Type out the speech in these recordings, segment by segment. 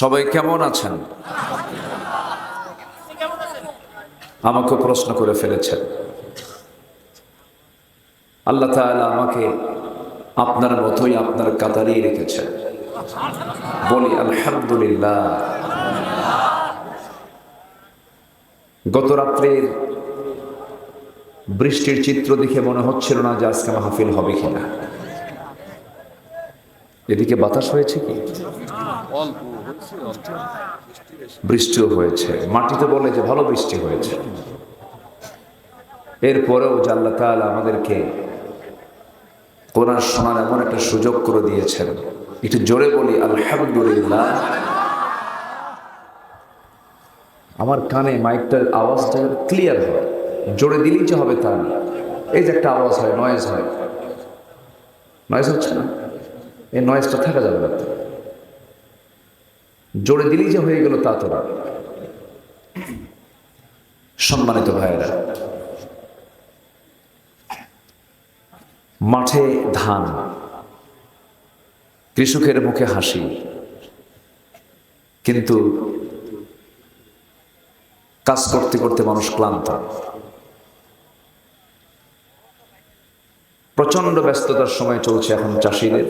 সবাই কেমন আছেন? আমাকে প্রশ্ন করে ফেলেছেন। আল্লাহ আমাকে আপনার মতোই আপনার কাতারেই রেখেছেন। বলি, আলহামদুলিল্লাহ। গত রাত্রের বৃষ্টির চিত্র দেখে মনে হচ্ছিল না যে আজকে মাহফিল হবে কিনা। এদিকে বাতাস হয়েছে কি? বৃষ্টিও হয়েছে। মাটিতে বলে যে ভালো বৃষ্টি হয়েছে। এরপরেও যে আল্লাহ তাআলা আমাদেরকে কোরআন শোনার এমন একটা সুযোগ করে দিয়েছেন। একটু জোরে বলি, আলহামদুলিল্লাহ। আমার কানে মাইকটার আওয়াজটা ক্লিয়ার হয়। জোরে দিলেই যে হবে তা না। এই যে একটা আওয়াজ হয় নয়েজ হয়। নয়েজ হচ্ছে না? এই নয়েজটা থাকা যাবে না। জোরে দিলেই যে হয়ে গেল তা তো না। সম্মানিত ভাইয়েরা, মাঠে ধান, কৃষকের মুখে হাসি, কিন্তু কাজ করতে করতে মানুষ ক্লান্ত। প্রচণ্ড ব্যস্ততার সময় চলছে এখন চাষিদের।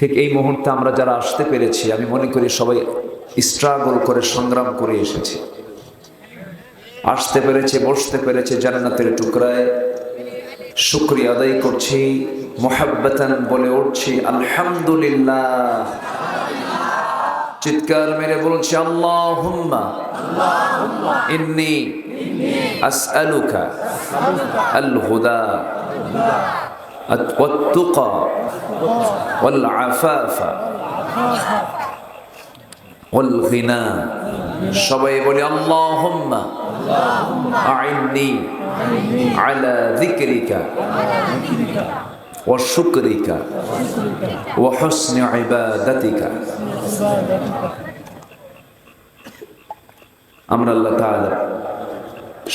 ঠিক এই মুহূর্তে আমরা যারা আসতে পেরেছি, আমি মনে করি সবাই স্ট্রাগল করে, সংগ্রাম করে এসেছি। আসতে পেরেছে, বসতে পেরেছে জান্নাতের টুকরায়। শুক্রিয়া আদায় করছি, মোহাব্বতান বলে উঠছি, আলহামদুলিল্লাহ। চিৎকার মেরে বলছি আল্লাহ ইন্নি আসআলুকা আল হুদা والتقى والعفاف والغنى সবাই বলি আল্লাহুম্মা আইন্নি على ذكرك وشكرك وحسن عبادتك আমরা আল্লাহ তাআলা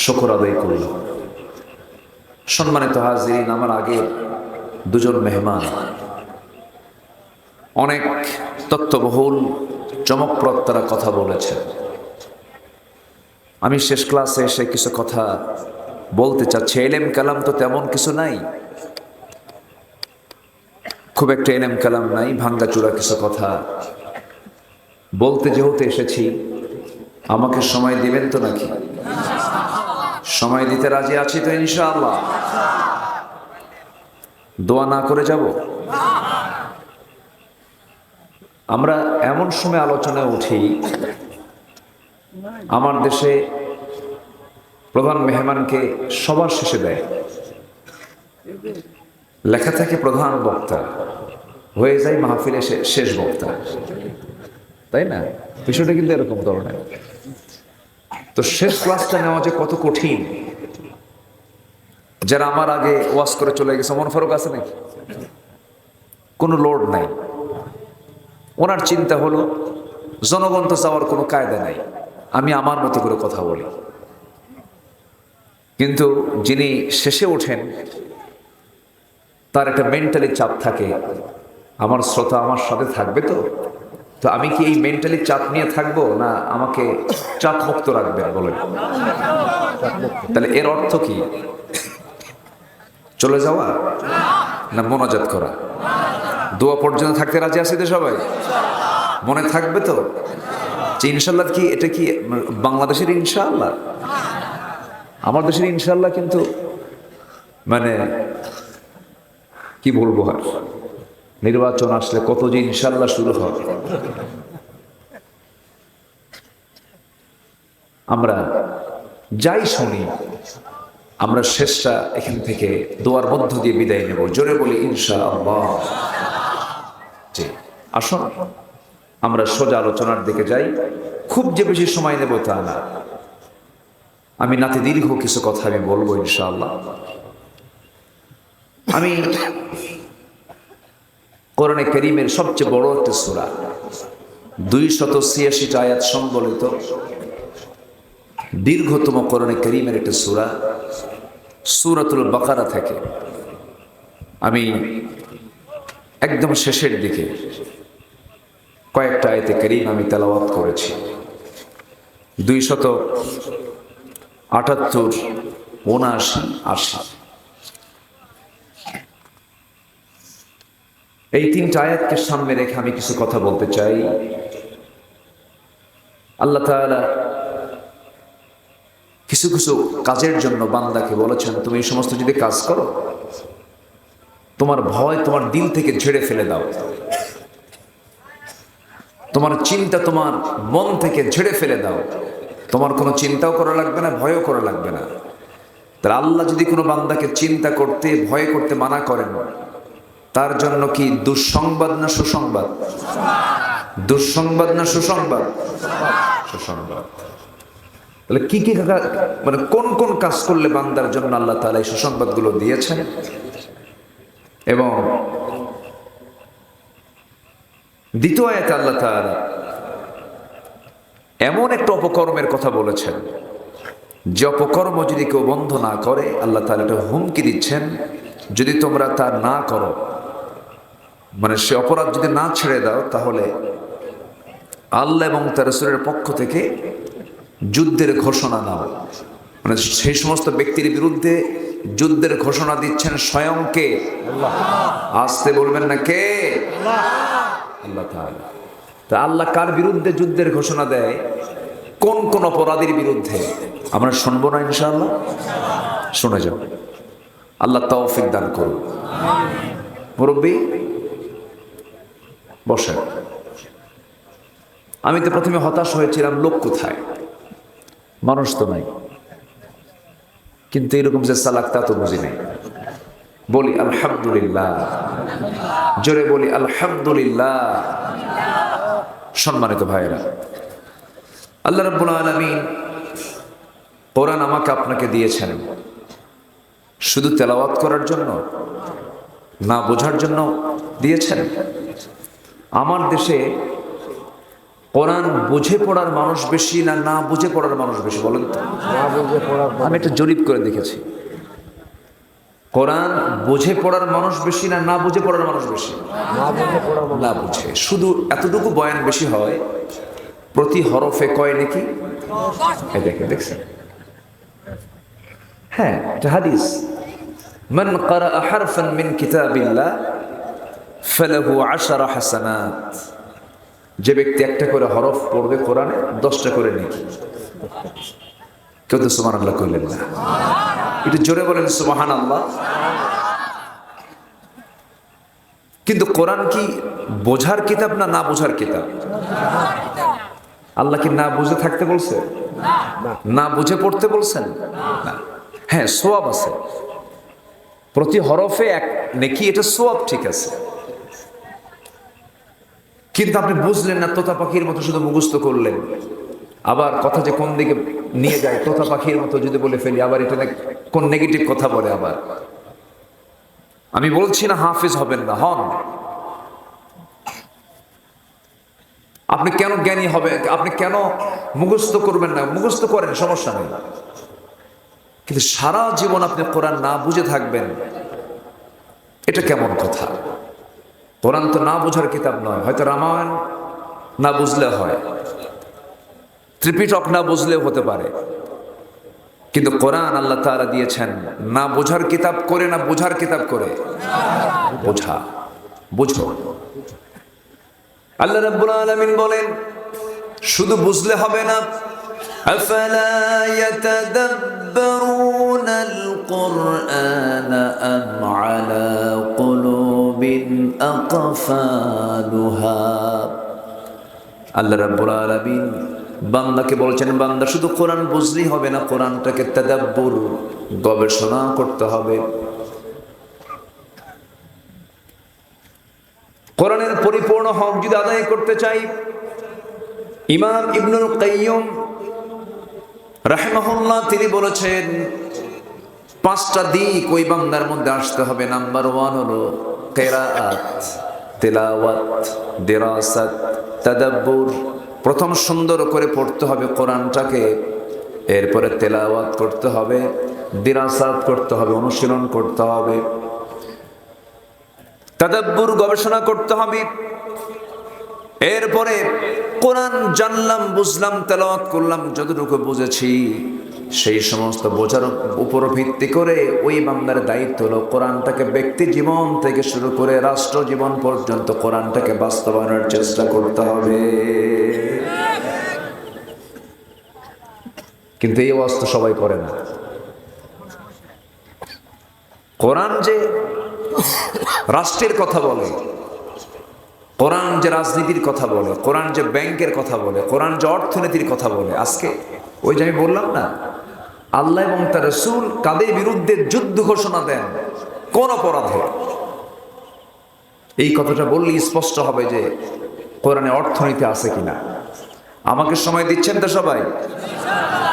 শুকর আদায় করলাম সম্মানিত হাজিরিন আমার আগে দুজন মেহমান। অনেক তত্ত্ববহুল চমকপ্রদ তারা কথা বলেছেন। আমি শেষ ক্লাসে এসে কিছু কথা বলতে চাচ্ছি। এলেম কালাম তো তেমন কিছু নাই। খুব একটা এলেম কালাম নাই, ভাঙ্গাচুরা কিছু কথা বলতে যেহেতু এসেছি, আমাকে সময় দিবেন তো নাকি? সময় দিতে রাজি আছি তো ইনশাআল্লাহ। দোয়া না করে যাব? আমরা এমন সময় আলোচনায় উঠি, আমার দেশে প্রধান মেহমানকে সবার শেষে দেয়। লেখা থাকে প্রধান বক্তা, হয়ে যায় মাহফিলে শেষ বক্তা। তাই না? বিষয়টা কিন্তু এরকম ধরনের। তো শেষ ক্লাসটা নেওয়া যে কত কঠিন যারা আমার আগে ওয়াশ করে চলে গেছে, মন ফরক আছে নাকি? কোনো লোড নাই। ওনার চিন্তা হলো, জনগণ তো যাওয়ার কোনো কায়দা নাই, আমি আমার মতো করে কথা বলি। কিন্তু যিনি শেষে ওঠেন, তার একটা মেন্টালি চাপ থাকে। আমার শ্রোতা আমার সাথে থাকবে তো? তো আমি কি এই মেন্টালি চাপ নিয়ে থাকব, না আমাকে চাপ মুক্ত রাখবেন বলেন? তাহলে এর অর্থ কি? চলে যাওয়া না মোনাজাত করা? দোয়া পর্যন্ত থাকতে রাজি আছি তো সবাই? মনে থাকবে তো? যে ইনশাল্লাহ কি, এটা কি বাংলাদেশের ইনশাআল্লাহ? আমার দেশের ইনশাল্লাহ কিন্তু মানে কি বলব আর? নির্বাচন আসলে কত যে ইনশাল্লাহ শুরু হবে। আমরা যাই শুনি। আমরা শেষটা এখান থেকে দোয়ার মধ্য দিয়ে বিদায় নেব। জোরে বলি ইনশা আল্লাহ জি, আসুন। আমরা সোজা আলোচনার দিকে যাই। খুব যে বেশি সময় নেব তা না। আমি নাতে দীর্ঘ কিছু কথা আমি বলব, ইনশাআল্লাহ। আমি কোরআনে করিমের সবচেয়ে বড় একটা সুরা দুই শত ছিয়াশিটা আয়াত সম্বলিত দীর্ঘতম কোরআনে করিমের একটা সুরা, সুরাতুল বাকারা থেকে। আমি একদম শেষের দিকে কয়েকটা আয়তে করিম আমি তেলাওয়াত করেছি। দুই শত আটাত্তর, উনআশি, আশি। এই তিনটা আয়াতকে সামনে রেখে আমি কিছু কথা বলতে চাই। আল্লাহ তাআলা কিছু কিছু কাজের জন্য বান্দাকে বলেছেন, তুমি এই সমস্ত যদি কাজ করো, তোমার ভয় তোমার দিল থেকে ঝেড়ে ফেলে দাও। তোমার চিন্তা তোমার মন থেকে ঝেড়ে ফেলে দাও। তোমার কোনো চিন্তাও করা লাগবে না, ভয়ও করা লাগবে না। তাহলে আল্লাহ যদি কোনো বান্দাকে চিন্তা করতে, ভয় করতে মানা করেন, তার জন্য কি দুঃসংবাদ না সুসংবাদ? দুঃসংবাদ না সুসংবাদ? সুসংবাদ। তাহলে কি কি মানে কোন কোন কাজ করলে বান্দার জন্য আল্লাহ তাআলা এই সুসংবাদগুলো দিয়েছেন? এবং দ্বিতীয় আয়াতে আল্লাহ তাআলা এমন একটা অপকর্মের কথা বলেছেন, যে অপকর্ম যদি কেউ বন্ধ না করে, আল্লাহ তাআলা একটা হুমকি দিচ্ছেন, যদি তোমরা তা না করো মানে সে অপরাধ যদি না ছেড়ে দাও, তাহলে আল্লাহ এবং তার পক্ষ থেকে যুদ্ধের ঘোষণা নাও। মানে সেই সমস্ত ব্যক্তির বিরুদ্ধে যুদ্ধের ঘোষণা দিচ্ছেন স্বয়ং কে আসতে বলবেন না কে? আল্লাহ তা আল্লাহ কার বিরুদ্ধে যুদ্ধের ঘোষণা দেয়? কোন কোন অপরাধীর বিরুদ্ধে? আমরা শুনব না ইনশাআল্লাহ? শুনে যাও। আল্লাহ তৌফিক দান করুন। মুরব্বী, বসেন। আমি তো প্রথমে হতাশ হয়েছিলাম, লোক কোথায়? মানুষ তো নাই। কিন্তু এরকম যে সালাক, তা তো বুঝি নাই। বলি আলহামদুলিল্লাহ। জোরে বলি আলহামদুলিল্লাহ। সম্মানিত ভাইয়েরা, আল্লাহ রাব্বুল আলামিন কোরআন আমাকে আপনাকে দিয়েছেন। শুধু তেলাওয়াত করার জন্য, না বোঝার জন্য দিয়েছেন। আমার দেশে কোরআন বুঝে পড়ার মানুষ বেশি না না বুঝে পড়ার মানুষ বেশি বলেন তো আমি একটা জরিপ করে দেখেছি কোরআন বুঝে পড়ার মানুষ বেশি না না বুঝে পড়ার মানুষ বেশি না বুঝে শুধু এতটুকু বয়ান বেশি হয় প্রতি হরফে কয় নাকি এই দেখেন দেখছেন হ্যাঁ এটা হাদিস মান قرأ حرفا من كتاب الله فله عشر حسنات যে ব্যক্তি একটা করে হরফ পড়বে কোরআনে, দশটা করে নেকি কেউ তো সুমান আল্লাহ করলেন না। একটু জোরে বলেন সুবাহান আল্লাহ কিন্তু কোরআন কি বোঝার কিতাব না না বোঝার কিতাব? আল্লাহ কি না বুঝে থাকতে বলছে? না বুঝে পড়তে বলছেন? হ্যাঁ সোয়াব আছে। প্রতি হরফে এক নেকি, এটা সোয়াব ঠিক আছে। কিন্তু আপনি বুঝলেন না, তোতা পাখির মতো শুধু মুখস্থ করলেন। আবার কথা যে কোন দিকে নিয়ে যায়, তোতা পাখির মতো যদি বলে ফেলি, আবার এটা কোন নেগেটিভ কথা বলে আবার। আমি বলছি না, হাফিজ হবেন না, হন। আপনি কেন জ্ঞানী হবে? আপনি কেন মুখস্থ করবেন না? মুখস্থ করেন, সমস্যা নেই। কিন্তু সারা জীবন আপনি কোরআন না বুঝে থাকবেন, এটা কেমন কথা? কোরআন তো না বোঝার কিতাব নয়, হয়তো রামায়ণ না বুঝলে হয়, ত্রিপিটক না বুঝলেও হতে পারে। কিন্তু কোরআন আল্লাহ তারা দিয়েছেন, না বোঝার কিতাব করে, না বোঝার কিতাব করে। বোঝা, বুঝো। আল্লাহ রাব্বুল আলামিন বলেন, শুধু বুঝলে হবে না, আফালা ইয়াতাদাব্বারুনাল আল আম আলা কুলুব আকফালুহা। আল্লাহ রাব্বুল আলামিন বান্দাকে বলছেন, বান্দা, শুধু কোরআন বুঝলেই হবে না, কোরআনটাকে তাদাব্বুর গবেষণা করতে হবে। কোরআনের পরিপূর্ণ হক যদি আদায় করতে চাই, ইমাম ইবনুল কাইয়ম রাহমাহুল্লাহ তিনি বলেছেন, পাঁচটা দিক ওই বান্দার মধ্যে আসতে হবে। নাম্বার ওয়ান হলো কেরাআত তেলাওয়াত, দেরাসাত, তাদাব্বুর। প্রথম সুন্দর করে পড়তে হবে কোরআনটাকে, এরপরে তেলাওয়াত করতে হবে, দিরাসাত করতে হবে, অনুশীলন করতে হবে। তাদাব্বুর গবেষণা করতে হবে। এরপরে কোরআন জানলাম, বুঝলাম, তেলাওয়াত করলাম, যতটুকু বুঝেছি। সেই সমস্ত বোঝার উপর ভিত্তি করে ওই বান্দার দায়িত্ব হলো কোরআনটাকে ব্যক্তি জীবন থেকে শুরু করে রাষ্ট্র জীবন পর্যন্ত কোরআনটাকে বাস্তবায়নের চেষ্টা করতে হবে। কিন্তু এই অবস্থা সবাই করে না। কোরআন যে রাষ্ট্রের কথা বলে, কোরআন যে রাজনীতির কথা বলে, কোরআন যে ব্যাংকের কথা বলে, কোরআন যে অর্থনীতির কথা বলে, আজকে ওই যে আমি বললাম না আল্লাহ এবং তার রসুল কাদের বিরুদ্ধে যুদ্ধ ঘোষণা দেন? কোন অপরাধে? এই কথাটা বললেই স্পষ্ট হবে যে কোরআনে অর্থনীতি আছে কিনা। আমাকে সময় দিচ্ছেন তো সবাই?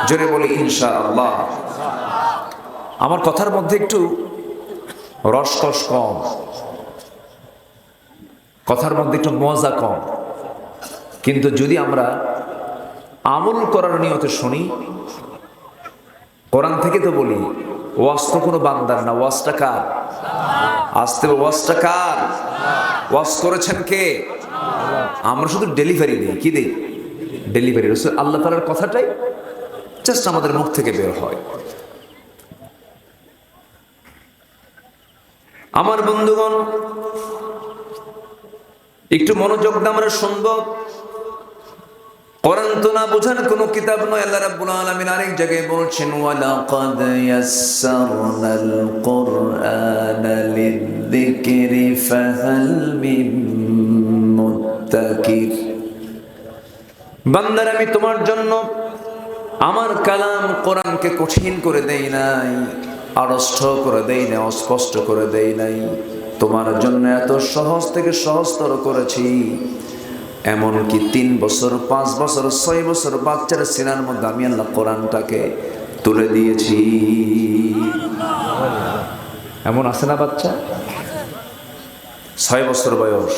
জোরে বলি ইনশা আল্লাহ আমার কথার মধ্যে একটু রসকস কম। কথার মধ্যে একটু মজা কম। কিন্তু যদি আমরা আমল করার নিয়তে শুনি কোরআন থেকে তো বলি, ওয়াজ তো কোনো বান্দার না, ওয়াজটা কার? আসতে ওয়াজটা কার? ওয়াজ করেছেন কে? আমরা শুধু ডেলিভারি দিই, কি দিই? ডেলিভারি, রসুল আল্লাহ তালার কথাটাই জাস্ট আমাদের মুখ থেকে বের হয়। আমার বন্ধুগণ, একটু মনোযোগ দিয়ে আমরা শুনব। কোরআন তো না কিতাব নয়, আল্লাহ রাব্বুল আলামিন আরেক জায়গায় বলছেন ইয়াসসারনাল লিযিকরি, ফাহাল মিন মুত্তাকির। বান্দার, আমি তোমার জন্য আমার কালাম কোরআনকে কঠিন করে দেই নাই, আড়ষ্ট করে দেই নাই, অস্পষ্ট করে দেই নাই। তোমার জন্য এত সহজ থেকে সহজতর করেছি। এমনকি তিন বছর পাঁচ বছর ছয় বছর বাচ্চার সিনার মধ্যে আমি আল্লাহ কোরআনটাকে তুলে দিয়েছি। এমন আছে না বাচ্চা? ছয় বছর বয়স।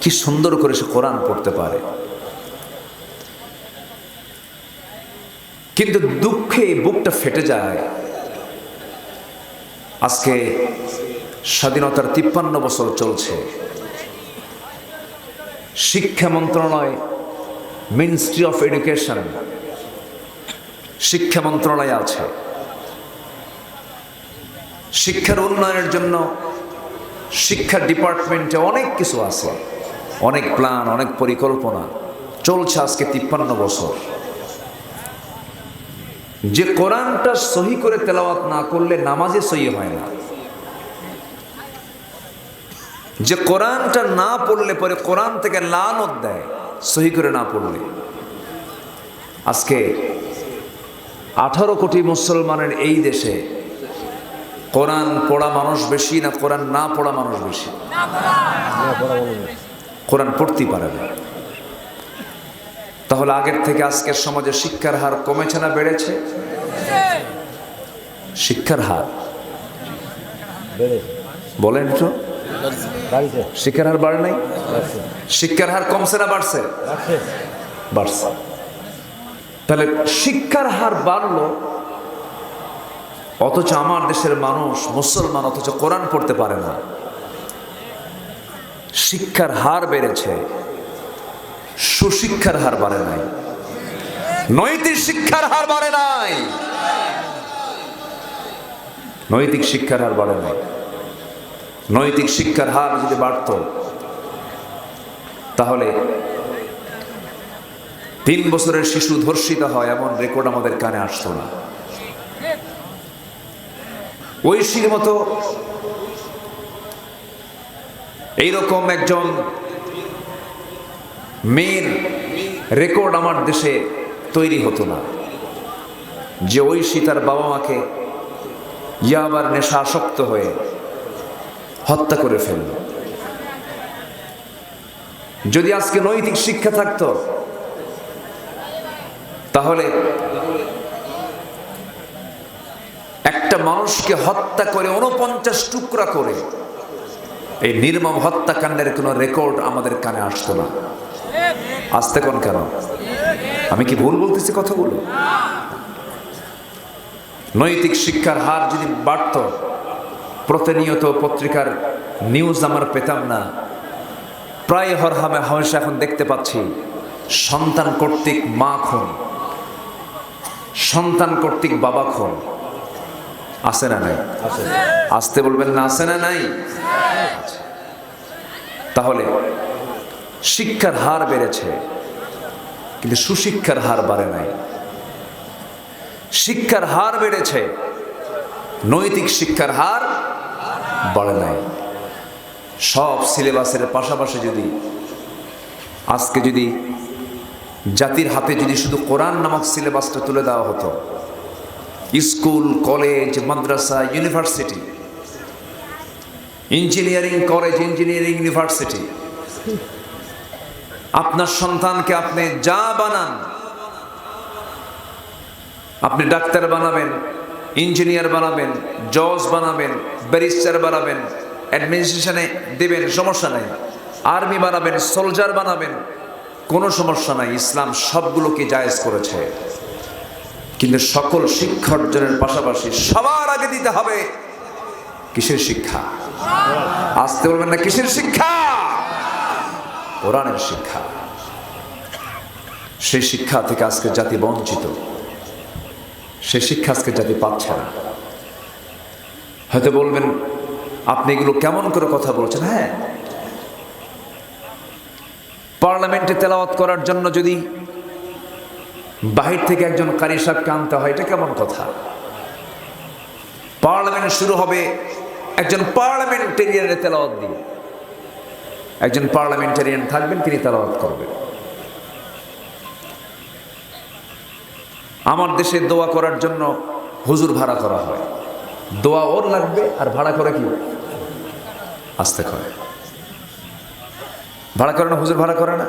কি সুন্দর করে সে কোরআন পড়তে পারে। কিন্তু দুঃখে বুকটা ফেটে যায়। আজকে স্বাধীনতার তিপ্পান্ন বছর চলছে। শিক্ষা মন্ত্রণালয় মিনিস্ট্রি অফ এডুকেশন শিক্ষা মন্ত্রণালয় আছে। শিক্ষার উন্নয়নের জন্য শিক্ষা ডিপার্টমেন্টে অনেক কিছু আছে। অনেক প্ল্যান, অনেক পরিকল্পনা। চলছে আজকে তিপ্পান্ন বছর। যে কোরআনটা সহি করে তেলাওয়াত না করলে নামাজে সহি হয় না। যে কোরআনটা না পড়লে পরে কোরআন থেকে লানত দেয়, সহি করে না পড়লে। আজকে আঠারো কোটি মুসলমানের এই দেশে কোরআন পড়া মানুষ বেশি না কোরআন না পড়া মানুষ বেশি? কোরআন পড়তেই পারে না। তাহলে আগের থেকে আজকের সমাজে শিক্ষার হার কমেছে না বেড়েছে? শিক্ষার হার। বলেন তো। শিক্ষার হার বাড়ে নাই? শিক্ষার হার কমছে না বাড়ছে? বাড়ছে। তাহলে শিক্ষার হার বাড়লো, অথচ আমার দেশের মানুষ মুসলমান, অথচ কোরআন পড়তে পারে না। শিক্ষার হার বেড়েছে, সুশিক্ষার হার বাড়ে নাই। নৈতিক শিক্ষার হার বাড়ে নাই। নৈতিক শিক্ষার হার বাড়ে নাই। নৈতিক শিক্ষার হার যদি বাড়ত, তাহলে তিন বছরের শিশু ধর্ষিত হয় এমন রেকর্ড আমাদের কানে আসতো না। ঐশীর মতো এইরকম একজন মেয়ের রেকর্ড আমার দেশে তৈরি হতো না, যে ঐশী তার বাবা মাকে ইয়াবার নেশা আসক্ত হয়ে হত্যা করে ফেলল। যদি আজকে নৈতিক শিক্ষা থাকতো, তাহলে একটা মানুষকে হত্যা করে উনপঞ্চাশ টুকরা করে এই নির্মম হত্যাকাণ্ডের কোনো রেকর্ড আমাদের কানে আসতো না। আসতে কোন কেন? আমি কি ভুল বলতেছি কথাগুলো? নৈতিক শিক্ষার হার যদি বাড়ত প্রতিনিয়ত পত্রিকার নিউজ আমার পেতাম না। প্রায় হরহামে হমেশা এখন দেখতে পাচ্ছি, সন্তান কর্তৃক মা খুন, সন্তান কর্তৃক বাবা খুন। আছে না নাই? আসতে বলবেন না, আছে না নাই? তাহলে শিক্ষার হার বেড়েছে, কিন্তু সুশিক্ষার হার বাড়ে নাই। শিক্ষার হার বেড়েছে নৈতিক শিক্ষার হার বাড়ে নাই। সব সিলেবাসের পাশাপাশি যদি আজকে যদি জাতির হাতে যদি শুধু কোরআন নামক সিলেবাসটা তুলে দেওয়া হতো, স্কুল, কলেজ, মাদ্রাসা, university, engineering college, engineering university, আপনার সন্তানকে আপনি যা বানান, আপনি ডাক্তার বানাবেন ইঞ্জিনিয়ার বানাবেন, জজ বানাবেন, ব্যারিস্টার বানাবেন, অ্যাডমিনিস্ট্রেশনে দেবেন, সমস্যা নাই। আর্মি বানাবেন, সোলজার বানাবেন, কোনো সমস্যা নাই। ইসলাম সবগুলোকে জায়েজ করেছে। কিন্তু সকল শিক্ষা অর্জনের পাশাপাশি সবার আগে দিতে হবে কিসের শিক্ষা? আসতে বলবেন না, কিসের শিক্ষা? কোরআনের শিক্ষা। সেই শিক্ষা থেকে আজকে জাতি বঞ্চিত। সে শিক্ষা আজকে জাতি পাচ্ছে না। হয়তো বলবেন, আপনি এগুলো কেমন করে কথা বলছেন? হ্যাঁ। পার্লামেন্টে তেলাওয়াত করার জন্য যদি বাহির থেকে একজন কারি সাহেবকে আনতে হয়, এটা কেমন কথা? পার্লামেন্ট শুরু হবে, একজন পার্লামেন্টেরিয়ানের তেলাওয়াত দিয়ে। একজন পার্লামেন্টেরিয়ান থাকবেন, তিনি তেলাওয়াত করবেন। আমার দেশে দোয়া করার জন্য হুজুর ভাড়া করা হয়। দোয়া ওর লাগবে আর ভাড়া করে কি? আসতে করে। ভাড়া করে না, হুজুর ভাড়া করে না?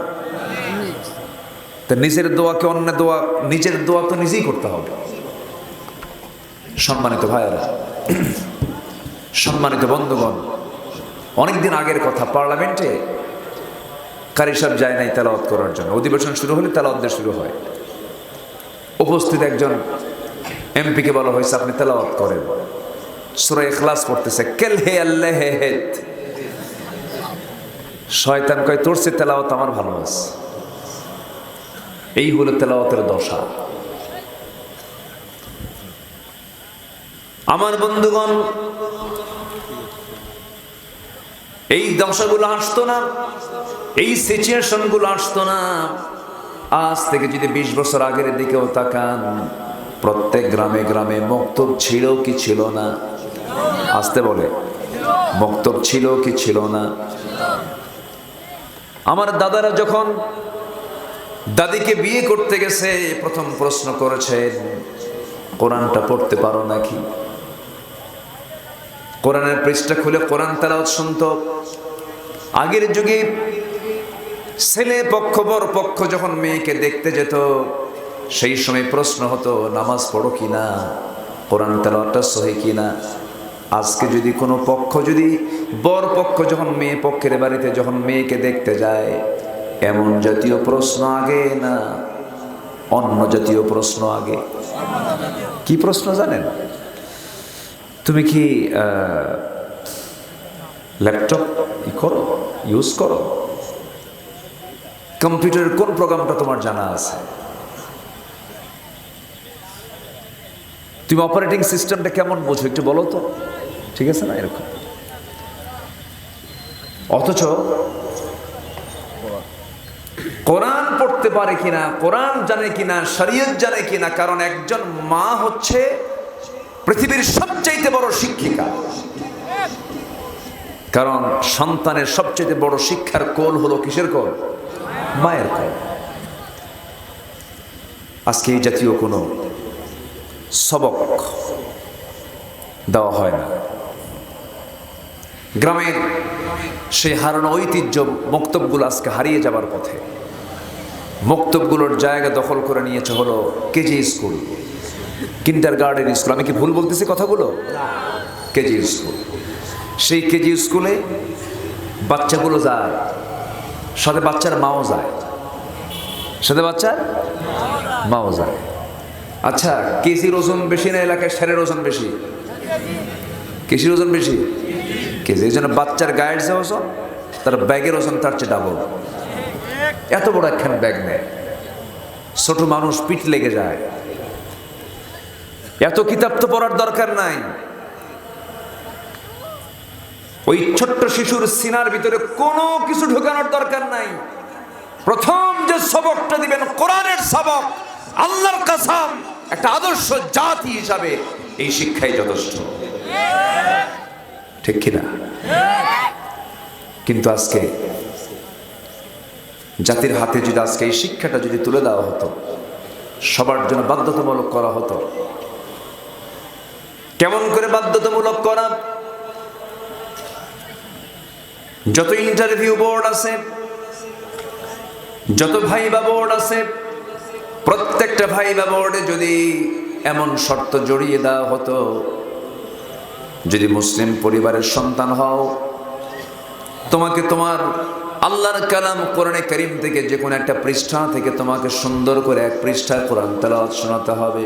তো নিজের দোয়াকে অন্য দোয়া? নিজের দোয়া তো নিজেই করতে হবে। সম্মানিত ভাইয়েরা, সম্মানিত বন্ধুগণ, অনেকদিন আগের কথা, পার্লামেন্টে কারি সাহেব যায় নাই তেলাওয়াত করার জন্য। অধিবেশন শুরু হলে তেলাওয়াত শুরু হয়। উপস্থিত একজন এমপিকে বলা হয়েছে, আপনি তেলাওয়াত করেন। সুরা ইখলাস পড়তেছে, কেল হে আল্লাহ হে হেদ। শয়তান কয়, তোর সে তেলাওয়াত আমার ভালো আছে। এই হলো তেলাওয়াতের দশা। আমার বন্ধুগণ, এই দশাগুলো আসতো না, এই সিচুয়েশনগুলো আসতো না। আজ থেকে যদি বিশ বছর আগের দিকেও তাকান, প্রত্যেক গ্রামে গ্রামে মক্তব ছিল কি ছিল না? আসতে বলে, মক্তব ছিল কি ছিল না? আমার দাদারা যখন দাদিকে বিয়ে করতে গেছে, প্রথম প্রশ্ন করেছেন, কোরআনটা পড়তে পারো নাকি? কোরআনের পৃষ্ঠা খুলে কোরআন তালাওয়াত শুনত। আগের যুগে ছেলে পক্ষ, বর পক্ষ যখন মেয়েকে দেখতে যেত, সেই সময় প্রশ্ন হতো, নামাজ পড়ো কিনা কোরআন তেলাওয়াতটা সহি কিনা আজকে যদি কোনো পক্ষ, যদি বর পক্ষ যখন মেয়ে পক্ষের বাড়িতে যখন মেয়েকে দেখতে যায়, এমন জাতীয় প্রশ্ন আগে না? অন্য জাতীয় প্রশ্ন আগে? কি প্রশ্ন জানেন? তুমি কি ল্যাপটপ ই করো? ইউজ করো? কম্পিউটারের কোন প্রোগ্রামটা তোমার জানা আছে? তুমি অপারেটিং সিস্টেমটা কেমন বোঝো একটু বলো তো? ঠিক আছে না? এরকম। অথচ কোরআন পড়তে পারে কিনা, কোরআন জানে কিনা, শরীয়ত জানে কিনা, কারণ একজন মা হচ্ছে পৃথিবীর সবচাইতে বড় শিক্ষিকা। কারণ সন্তানের সবচেয়ে বড় শিক্ষার কোল হলো কিসের কোল? মায়ের কোল আজকে এই জাতীয় কোনো সবক দেওয়া হয় না। গ্রামের সেই হারানো ঐতিহ্য মক্তবগুলো আজকে হারিয়ে যাবার পথে মক্তবগুলোর জায়গা দখল করে নিয়েছে হলো KG school kindergarten school. আমি কি ভুল বলতেছি কথাগুলো? KG school. সেই কেজি স্কুলে বাচ্চাগুলো যায়। সাথে বাচ্চার মাও যায়। সাথে বাচ্চার মাও যায়। আচ্ছা কেজির ওজন বেশি না এলাকায় সারের ওজন বেশি? কেজির ওজন বেশি? কেজি, এই জন্য বাচ্চার গায়ের যে ওজন, তার ব্যাগের ওজন তার চেয়ে ডাবল এত বড় একখান ব্যাগ নেয়। ছোট মানুষ পিঠ লেগে যায়। এত কিতাব তো পড়ার দরকার নাই। ওই ছোট্ট শিশুর সিনার ভিতরে কোনো কিছু ঢোকানোর দরকার নাই। প্রথম যে সবকটা দিবেন, কোরআনের সবক, আল্লাহর কাসাম, একটা আদর্শ জাতি হিসাবে এই শিক্ষাই যথেষ্ট। ঠিক কিনা? কিন্তু আজকে জাতির হাতে যদি আজকে এই শিক্ষাটা যদি তুলে দেওয়া হতো, সবার জন্য বাধ্যতামূলক করা হতো, কেমন করে বাধ্যতামূলক করা? যত ইন্টারভিউ বোর্ড আছে, যত ভাইবা বোর্ড আছে, প্রত্যেকটা ভাইবা বোর্ডে যদি এমন শর্ত জড়িয়ে দেওয়া হতো, যদি মুসলিম পরিবারের সন্তান হও, তোমাকে তোমার আল্লাহর কালাম কোরআনে করিম থেকে যে কোনো একটা পৃষ্ঠা থেকে তোমাকে সুন্দর করে এক পৃষ্ঠা কোরআন তেলাওয়াত শোনাতে হবে।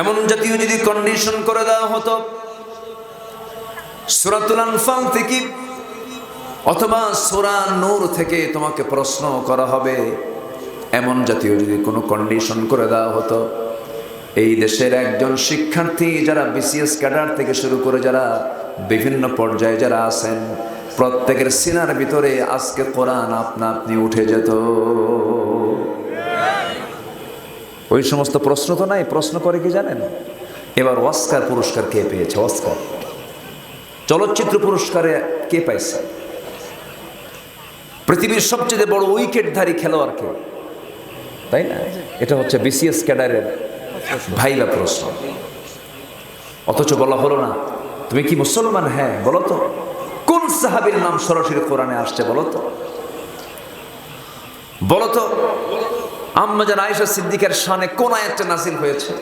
এমন জাতীয় যদি কন্ডিশন করে দেওয়া হতো সুরাতুল আনফাল থেকে অথবা সুরা নূর থেকে তোমাকে প্রশ্ন করা হবে, এমন জাতীয় যদি কোনো কন্ডিশন করে দেওয়া হতো, এই দেশের একজন শিক্ষার্থী যারা বিসিএস ক্যাডার থেকে শুরু করে যারা বিভিন্ন পর্যায়ে যারা আছেন, প্রত্যেকের সিনার ভিতরে আজকে কোরআন আপনা আপনি উঠে যেত। ওই সমস্ত প্রশ্ন তো নাই, প্রশ্ন করে কি জানেন? এবার অস্কার পুরস্কার কে পেয়েছে? অস্কার চলচ্চিত্র পুরস্কারে কে পাইছে? পৃথিবীর সবচেয়ে বড় উইকেটধারী খেলোয়াড় কে? তাই না? এটা হচ্ছে বিসিএস ক্যাডারের ভাইবা প্রশ্ন। অথচ বলা হলো না, তুমি কি মুসলমান? হ্যাঁ বলো তো। কোন সাহাবির নাম সরাসরি কোরআনে আসছে বলো তো? বলো তো, আম্মাজান আয়েশা সিদ্দিকের শানে কোন আয়াতটা নাজিল হয়েছে?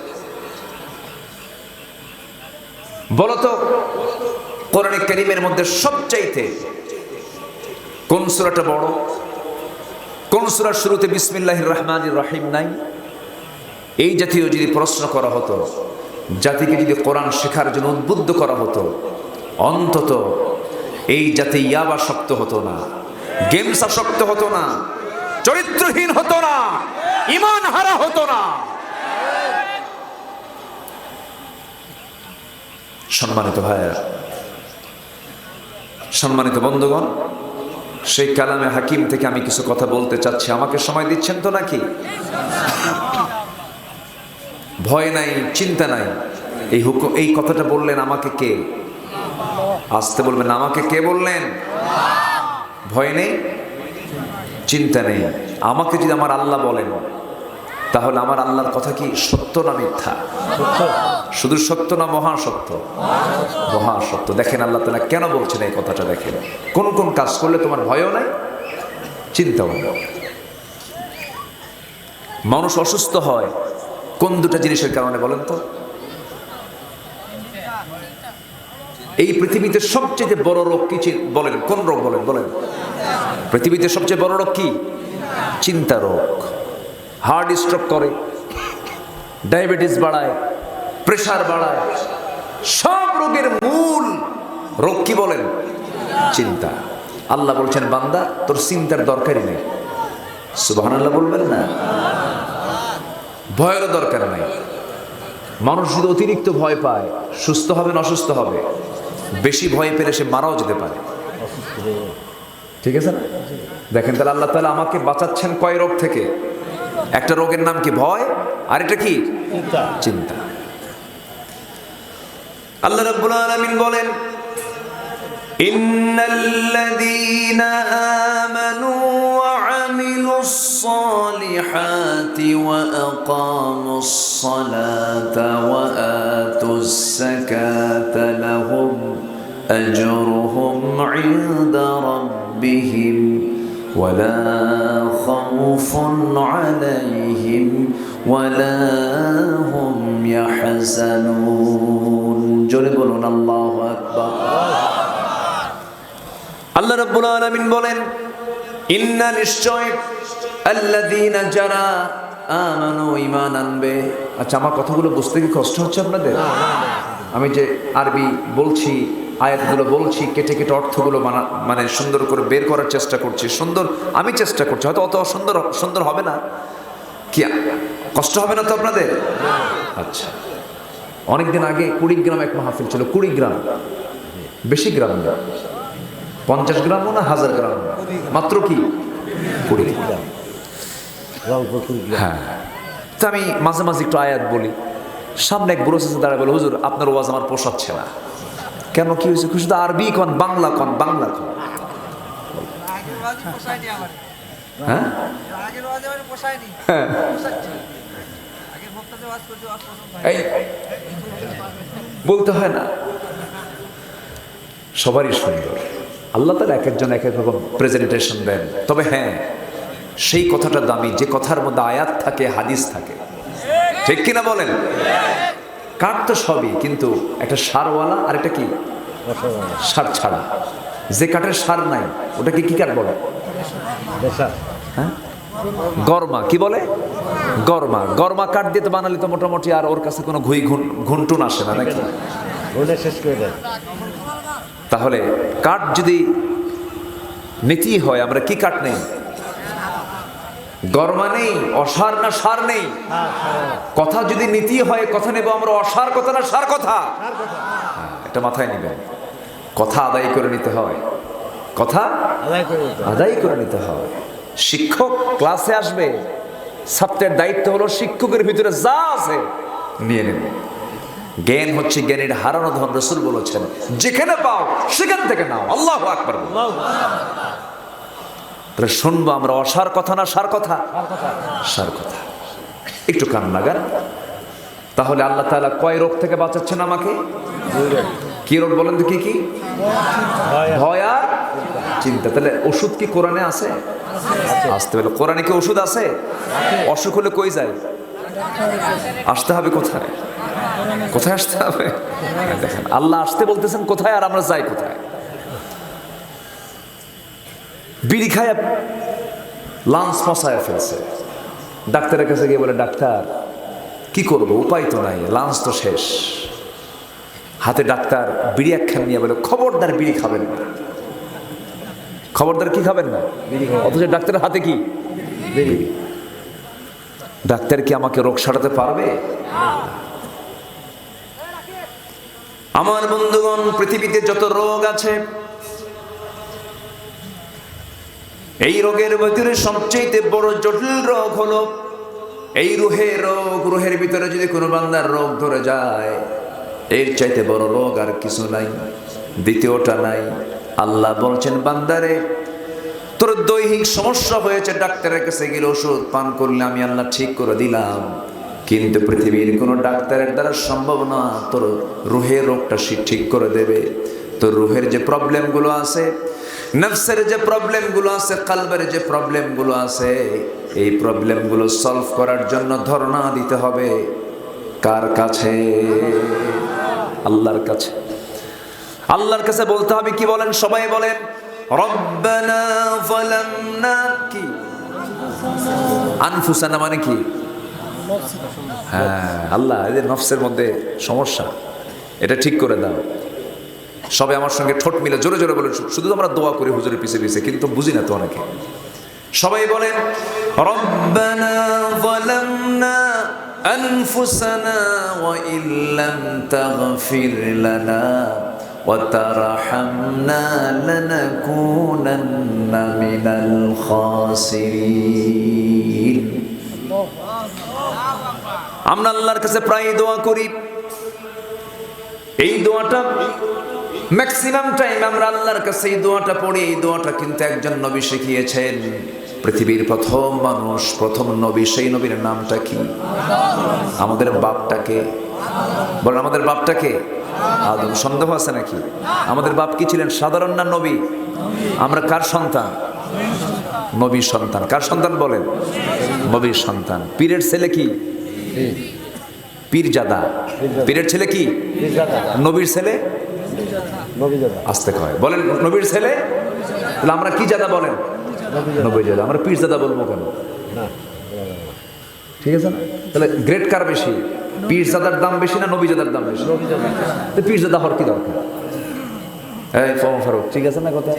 বলো তো কোরআনে করিমের মধ্যে সবচাইতে কোন সুরাটা বড়? কোন সূরার শুরুতে বিসমিল্লাহ রহমান রহিম নাই? এই জাতীয় যদি প্রশ্ন করা হতো, জাতিকে যদি কোরআন শেখার জন্য উদ্বুদ্ধ করা হতো, অন্তত এই জাতি ইয়াবা শক্ত হতো না, গেমস আসক্ত হতো না, চরিত্রহীন হতো না, ইমান হারা হতো না। সম্মানিত ভাইয়েরা সম্মানিত বন্ধুগণ, সেই কালামে হাকিম থেকে আমি কিছু কথা বলতে চাচ্ছি। আমাকে সময় দিচ্ছেন তো নাকি? ভয় নাই, চিন্তা নাই। এই হুকুম এই কথাটা বললেন আমাকে কে? আসতে বলবেন, আমাকে কে বললেন? ভয় নেই, চিন্তা নেই। আমাকে যদি আমার আল্লাহ বলেন তাহলে আমার আল্লাহর কথা কি সত্য না মিথ্যা? শুধু সত্য না মহাসত্য? মহাসত্য। দেখেন আল্লাহ তালা কেন বলছেন এই কথাটা দেখেন। কোন কোন কাজ করলে তোমার ভয়ও নাই, চিন্তাও নেই। মানুষ অসুস্থ হয়, কোন দুটা জিনিসের কারণে বলেন তো? এই পৃথিবীতে সবচেয়ে বড় রোগ কি বলেন, কোন রোগ বলেন বলেন। পৃথিবীতে সবচেয়ে বড় রোগ কি? চিন্তা রোগ। হার্ট স্ট্রোক করে, ডায়াবেটিস বাড়ায়, প্রেশার বাড়ায়, সব রোগের মূল রোগ কি বলেন? চিন্তা। আল্লাহ বলছেন, বান্দা, তোর চিন্তার দরকারই নেই। সুবাহ আল্লাহ বলবেন না? ভয়েরও দরকার নাই। মানুষ যদি অতিরিক্ত ভয় পায়, সুস্থ হবে না অসুস্থ হবে, বেশি ভয় পেলে সে মারাও যেতে পারে। ঠিক আছে না? দেখেন তাহলে আল্লাহ তালা আমাকে বাঁচাচ্ছেন কয় রোগ থেকে? একটা রোগের নাম কি ভয় আর এটা কি চিন্তা আল্লাহ রাব্বুল আলামিন বলেন ইন্নাল্লাযীনা আমানু ওয়া আমিলুস সালিহাতি ওয়া আকামুস সালাতা ওয়া আতুস সাকাতা লাহুম আজরুহুম ইনদা রাব্বিহিম ولا خوف عليهم ولا هم يحزنون জোরে বলুন আল্লাহু আকবার আল্লাহ রাব্বুল আলামিন বলেন ইন্না নিশ্চয় আল্লাযীনা যারা আমানু ঈমান আনবে আচ্ছা আমার কথাগুলো বুঝতে কি কষ্ট হচ্ছে আপনাদের আমি যে আরবি বলছি আয়াতগুলো বলছি, কেটে কেটে অর্থগুলো মানা সুন্দর করে বের করার চেষ্টা করছি। সুন্দর, আমি চেষ্টা করছি, হয়তো অত সুন্দর সুন্দর হবে না। কি, কষ্ট হবে না তো আপনাদের? আচ্ছা। অনেকদিন আগে কুড়িগ্রাম এক মাহফিল ছিল, কুড়িগ্রাম। বেশি গ্রাম না। পঞ্চাশ গ্রামও না হাজার গ্রাম? মাত্র কি? হ্যাঁ। তা আমি মাঝে মাঝে একটু আয়াত বলি। সামনে এক বুড়ো দাঁড়ায় বলে, হুজুর, আপনার ওয়াজ আমার পোষাচ্ছে না। কেন কি হয়েছে? খুশি তো আরবি কন, বাংলা কন বাংলা কন। হ্যাঁ? বলতে হয় না। সবারই সুন্দর। আল্লাহ তালা এক একজন এক এক রকম প্রেজেন্টেশন দেন। তবে হ্যাঁ সেই কথাটা দামি, যে কথার মধ্যে আয়াত থাকে, হাদিস থাকে। ঠিক কিনা বলেন? কাঠ তো সবই কিন্তু একটা সারওয়ালা আর একটা কি? সার ছাড়া। যে কাঠের সার নাই ওটাকে কি কাঠ বলে? হ্যাঁ? গরমা কি বলে? গরমা। গরমা কাঠ দিয়ে তো বানালে তো মোটামুটি আর ওর কাছে কোনো ঘুই ঘুন ঘুন্টুন আসে না নাকি? তাহলে কাঠ যদি নীতি হয় আমরা কি কাঠ নেই? গরমা নেই অসার না সার নেই। কথা যদি নীতি হয় কথা নেব আমরা অসার কথা না সার কথা? হ্যাঁ, এটা মাথায় নেবেন। কথা আদায় করে নিতে হয়। কথা। আদায় করে নিতে হয়। শিক্ষক ক্লাসে আসবে ছাত্রের দায়িত্ব হলো শিক্ষকের ভিতরে যা আছে নিয়ে নেবে। জ্ঞান হচ্ছে জ্ঞানের হারানো ধন রসুল বলেছেন যেখানে পাও সেখান থেকে নাও। আল্লাহ আকবর। তাহলে শুনব আমরা অসার কথা না সার কথা? সার কথা। একটু কান লাগান তাহলে আল্লাহ তাআলা কয় রোগ থেকে বাঁচাচ্ছেন আমাকে? কি রোগ বলেন তো, কি কি? ভয় আর চিন্তা। তাহলে ওষুধ কি কোরআনে আছে? আসতে হলে কোরআনে কি ওষুধ আছে? অসুখ হলে কই যায়? আসতে হবে কোথায়? কোথায় আসতে হবে? দেখেন, আল্লাহ আসতে বলতেছেন কোথায় আর আমরা যাই কোথায়? বিড়ি খায় লাঞ্চ ফসায় ফেলছে। ডাক্তারের কাছে গিয়ে বলে ডাক্তার কি করব? উপায় তো নাই লাঞ্চ তো শেষ। হাতে ডাক্তার বিড়ি একখান নিয়ে বলে খবরদার বিড়ি খাবেন না। খবরদার কি খাবেন না? অথচ ডাক্তারের হাতে কি? ডাক্তার কি আমাকে রোগ সারাতে পারবে? আমার বন্ধুগণ পৃথিবীতে যত রোগ আছে এই রোগের ভিতরে সবচেয়ে বড় জটিল রোগ হলো, এই রুহের রোগ, রুহের ভিতরে যদি কোনো বান্দার রোগ ধরে যায়, এর চাইতে বড় রোগ আর কিছু নাই, দ্বিতীয়টা নাই। আল্লাহ বলছেন, বান্দারে, তোর দৈহিক সমস্যা হয়েছে, ডাক্তারের কাছে গেলে ওষুধ পান করলে আমি আল্লাহ ঠিক করে দিলাম। কিন্তু পৃথিবীর কোনো ডাক্তারের দ্বারা সম্ভব না, তোর রুহের রোগটা সে ঠিক করে দেবে। তোর রুহের যে প্রবলেমগুলো আছে নফসের যে প্রবলেমগুলো আছে, কালবের যে প্রবলেমগুলো আছে, এই প্রবলেমগুলো সলভ করার জন্য ধর্ণা দিতে হবে। কার কাছে? আল্লাহর কাছে। আল্লাহর কাছে বলতে হবে, কি বলেন? সবাই বলেন, রব্বানা যালামনা কি? আনফুসানা মানে কি? হ্যাঁ আল্লাহ এদের নফসের মধ্যে সমস্যা, এটা ঠিক করে দাও। সবাই আমার সঙ্গে ঠোঁট মিলে জোরে জোরে বলে শুধু তো আমরা দোয়া করি হুজুরের পিছে পিছে কিন্তু বুঝি না তো অনেকে সবাই বলেন রব্বানা যালামনা أنفسنا وإن لم تغفر لنا وترحمنا لنكونن من الخاسرين আমরা আল্লাহর কাছে প্রায় দোয়া করি এই দোয়াটা ম্যাক্সিমাম টাইম আমরা আল্লাহর কাছে এই দোয়াটা পড়ি এই দোয়াটা কিন্তু একজন নবী শিখিয়েছেন। পৃথিবীর প্রথম মানুষ প্রথম নবী সেই নবীর নামটা কি? আমাদের বাপটাকে বলেন আমাদের বাপটাকে আদম সন্দেহ আছে নাকি? আমাদের বাপ কি ছিলেন? সাধারণ না নবী? আমরা কার সন্তান? নবীর সন্তান। কার সন্তান বলেন? নবীর সন্তান। পীরের ছেলে কি? পীরজাদা। পীরের ছেলে কি? নবীর ছেলে? আসতে কয়। বলেন নবীর ছেলে? তাহলে আমরা কি জাদা বলেন? নবী জাদা আমরা পীর জাদা বলব কেন? ঠিক আছে না? তাহলে গ্রেট কার বেশি? পীর জাদার দাম বেশি না নবী জাদার দাম বেশি? পীর জাদা হওয়ার কি দরকার? এই ফর্ম ফারুক ঠিক আছে না কথা?